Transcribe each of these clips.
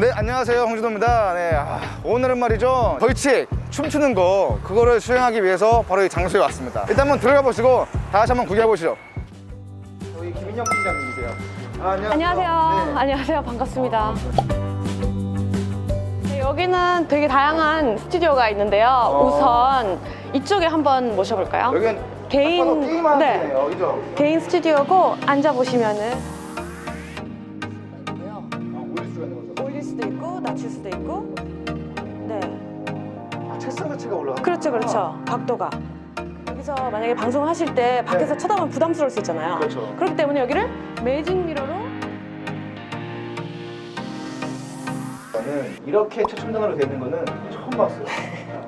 네 안녕하세요 홍준호입니다 네, 아, 오늘은 말이죠 벌칙 춤추는 거 그거를 수행하기 위해서 바로 이 장소에 왔습니다 일단 한번 들어가 보시고 다시 한번 구경해 보시죠 저희 김인영 팀장님이세요 아, 안녕하세요 안녕하세요. 네. 안녕하세요. 반갑습니다. 네, 여기는 되게 다양한 스튜디오가 있는데요. 어. 우선 이쪽에 한번 모셔볼까요? 여기는 개인- 네. 그죠? 개인 스튜디오고 앉아 보시면은 그렇죠, 그렇죠. 각도가. 여기서 만약에 방송을 하실 때 밖에서 네. 쳐다보면 부담스러울 수 있잖아요. 그렇죠. 그렇기 때문에 여기를 매직 미러로 저는 이렇게 최첨단으로 되어 있는 거는 처음 봤어요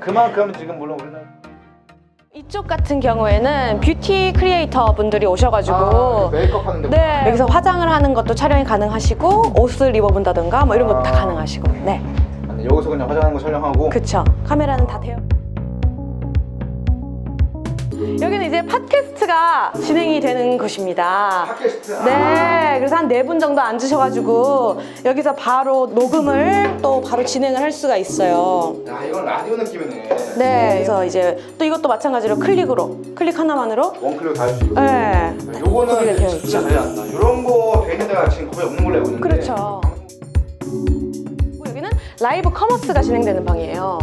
그만큼 지금 물론 우리는 이쪽 같은 경우에는 뷰티 크리에이터 분들이 오셔가지고 아, 메이크업 하는데 네. 여기서 화장을 하는 것도 촬영이 가능하시고 옷을 입어본다든가 뭐 이런 것도 다 아. 가능하시고 네 여기서 그냥 화장하는 거 촬영하고 그쵸 카메라는 다 대여 여기는 이제 팟캐스트가 진행이 되는 곳입니다. 팟캐스트? 아, 네 그래서 한 네 분 정도 앉으셔가지고 여기서 바로 녹음을 또 바로 진행을 할 수가 있어요. 야 이건 라디오 느낌이네. 네 그래서 이제 또 이것도 마찬가지로 클릭으로 클릭 하나만으로? 원클릭 다 할 수 있고. 네. 요거는 거기가 되어 진짜 잘안다. 이런 거 되는 데가 지금 거의 없는 걸로 알고 있는데. 그렇죠. 그리고 여기는 라이브 커머스가 진행되는 방이에요.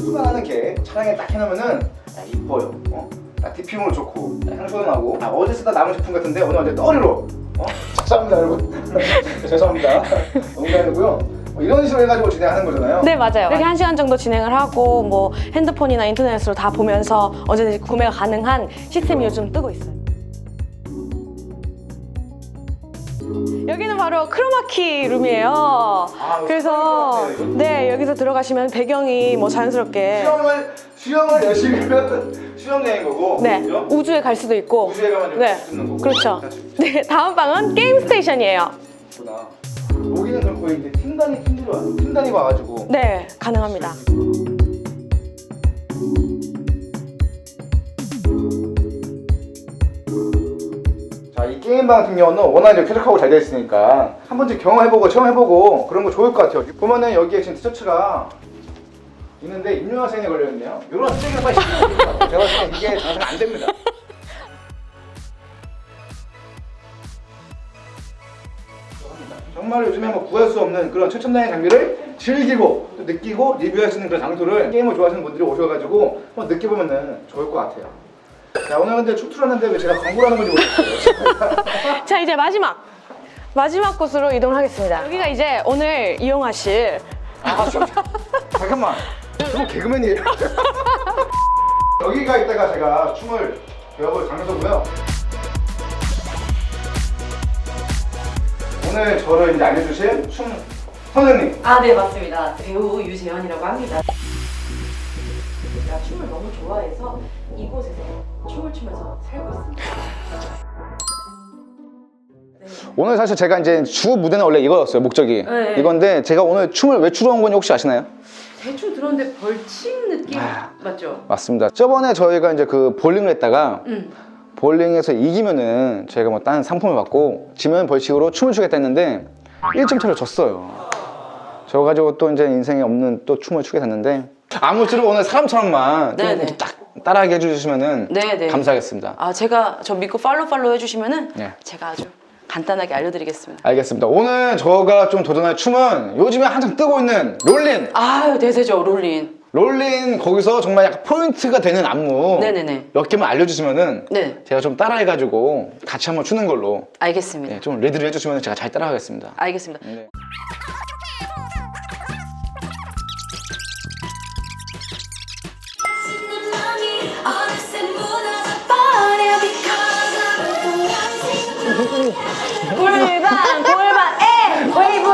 수강하는 게 차량에 딱 해놓으면은 야, 이뻐요. 어? 야, 디피물 좋고 야, 향수도 나고. 아, 어제 쓰다 남은 제품 같은데 오늘 완전 떠리로 어? 죄송합니다 여러분. 죄송합니다. 농담이고요. 뭐 이런 식으로 해가지고 진행하는 거잖아요. 네, 맞아요. 이렇게 한 시간 정도 진행을 하고 뭐 핸드폰이나 인터넷으로 다 보면서 언제든지 구매가 가능한 시스템이 요즘 뜨고 있어요. 여기는 바로 크로마키 룸이에요. 그래서 이거 네 여기서 들어가시면 배경이 뭐 자연스럽게 수영을 수영을 열심히 하면 수영 여행 거고 네 그죠? 우주에 갈 수도 있고 우주에 가면 네 듣는 거고 그렇죠. 네 다음 방은 게임 스테이션이에요. 구나. 여기는 그럼 거의 이제 팀단이 팀들이 와 팀단이 와가지고 네 가능합니다. 게임방 같은 경우는 워낙 이제 쾌적하고 잘 되어 있으니까 한 번쯤 경험해보고 체험해보고 그런 거 좋을 것 같아요. 보면은 여기에 지금 티셔츠가 있는데 임용화생에 걸려있네요. 이런 쓰레기를 빨리 것 같아요. 제가 봤을 때 이게 장사가 안 됩니다. 정말 요즘에 뭐 구할 수 없는 그런 최첨단의 장비를 즐기고 또 느끼고 리뷰할 수 있는 그런 장소를 게임을 좋아하시는 분들이 오셔가지고 한번 느껴보면 좋을 것 같아요 자 오늘 근데 축투하는데 왜 제가 광고를 하는 건지 모르겠어요 자 이제 마지막 마지막 곳으로 이동하겠습니다. 여기가 이제 오늘 이용하실 아, 저, 잠깐만. 저거 개그맨이에요. 여기가 있다가 제가 춤을 배워볼 장소고요. 오늘 저를 이제 알려주신 춤 선생님. 아, 네, 맞습니다. 배우 유재현이라고 합니다. 제가 춤을 너무 좋아해서 이곳에서 춤을 추면서 살고 있습니다. 오늘 사실 제가 이제 주 무대는 원래 이거였어요, 목적이. 네. 이건데 제가 오늘 춤을 왜 추러 온 건지 혹시 아시나요? 대충 들었는데 벌칙 느낌 아. 맞죠? 맞습니다. 저번에 저희가 이제 그 볼링을 했다가 응. 볼링에서 이기면은 저희가 뭐 다른 상품을 받고 지면 벌칙으로 춤을 추겠다 했는데 1점 차로 졌어요. 저 가지고 또 이제 인생에 없는 또 춤을 추게 됐는데 아무쪼록 오늘 사람처럼만 좀 네네. 이렇게 딱 따라하게 해주시면은 네네. 감사하겠습니다. 아, 제가 저 믿고 팔로우 팔로우 해주시면은 네. 제가 아주 간단하게 알려드리겠습니다. 알겠습니다. 오늘 저가 좀 도전할 춤은 요즘에 한창 뜨고 있는 롤린. 아유, 대세죠, 롤린. 롤린 거기서 정말 약간 포인트가 되는 안무 네네네. 몇 개만 알려주시면은 네, 제가 좀 따라해가지고 같이 한번 추는 걸로 알겠습니다. 네, 좀 레드를 해주시면 제가 잘 따라가겠습니다. 알겠습니다. 네. 골반 골반. 에 웨이브.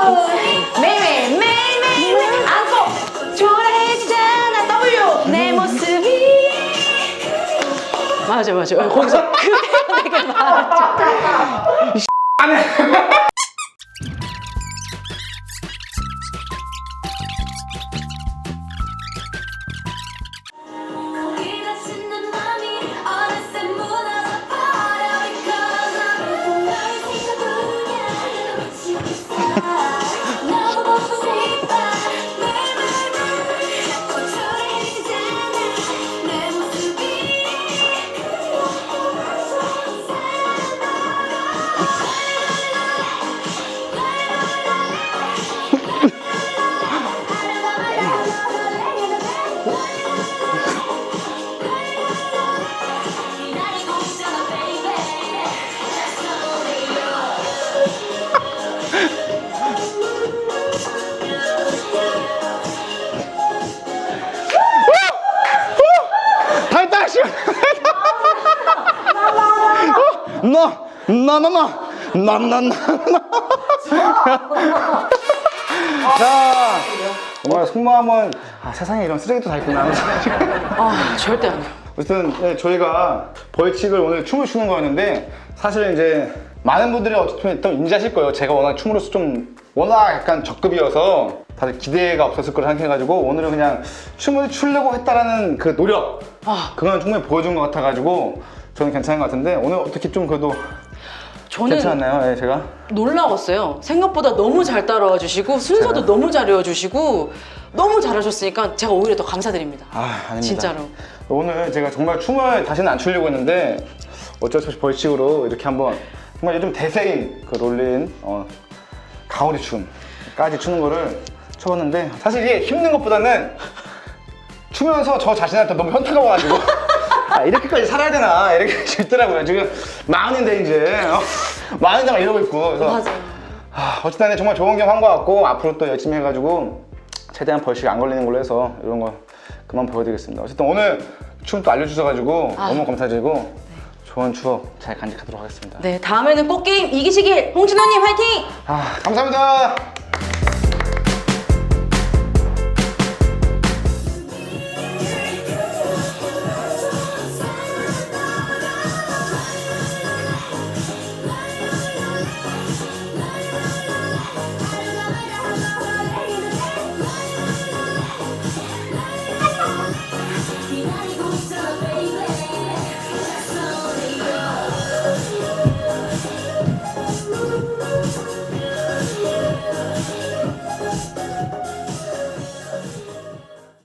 매일매일 매일매일 안고. 초라해지잖아 W. 내 모습이. 맞아, 맞아. 어, 거기서 그 되게 많았죠. 거기 나, 나, 나, 나, 나, 나, 나, 나. 자, 정말 속마음은 아, 세상에 이런 쓰레기도 다 있구나. 아, 절대 아니요. 어쨌든 네, 저희가 벌칙을 오늘 춤을 추는 거였는데 사실 이제 많은 분들이 어쨌든 또 인지하실 거예요. 제가 워낙 춤으로서 좀 워낙 약간 적급이어서 다들 기대가 없었을 거라 생각해가지고 오늘은 그냥 춤을 추려고 했다라는 그 노력 아. 그건 충분히 보여준 것 같아가지고 저는 괜찮은 것 같은데 오늘 어떻게 좀 그래도 저는 괜찮았나요? 네, 제가 놀라웠어요. 생각보다 너무 잘 따라와 주시고 순서도 너무 잘 외워 주시고 너무 잘하셨으니까 제가 오히려 더 감사드립니다. 아 아닙니다. 진짜로. 오늘 제가 정말 춤을 다시는 안 추려고 했는데 어쩔 수 없이 벌칙으로 이렇게 한번 정말 요즘 대세인 그 롤린 어, 가오리 춤까지 추는 거를 쳐봤는데 사실 이게 힘든 것보다는 추면서 저 자신한테 너무 현타가 와가지고 아, 이렇게까지 살아야 되나 이렇게 싶더라고요 지금 마흔인데 이제 어, 마흔장 이러고 있고 그래서 맞아요. 아, 어쨌든 정말 좋은 경험 한 것 같고 앞으로 또 열심히 해가지고 최대한 벌칙 안 걸리는 걸로 해서 이런 거 그만 보여드리겠습니다. 어쨌든 오늘 춤 또 알려주셔가지고 아. 너무 감사드리고 좋은 추억 잘 간직하도록 하겠습니다. 네 다음에는 꼭 게임 이기시길 홍진호님 화이팅! 아 감사합니다.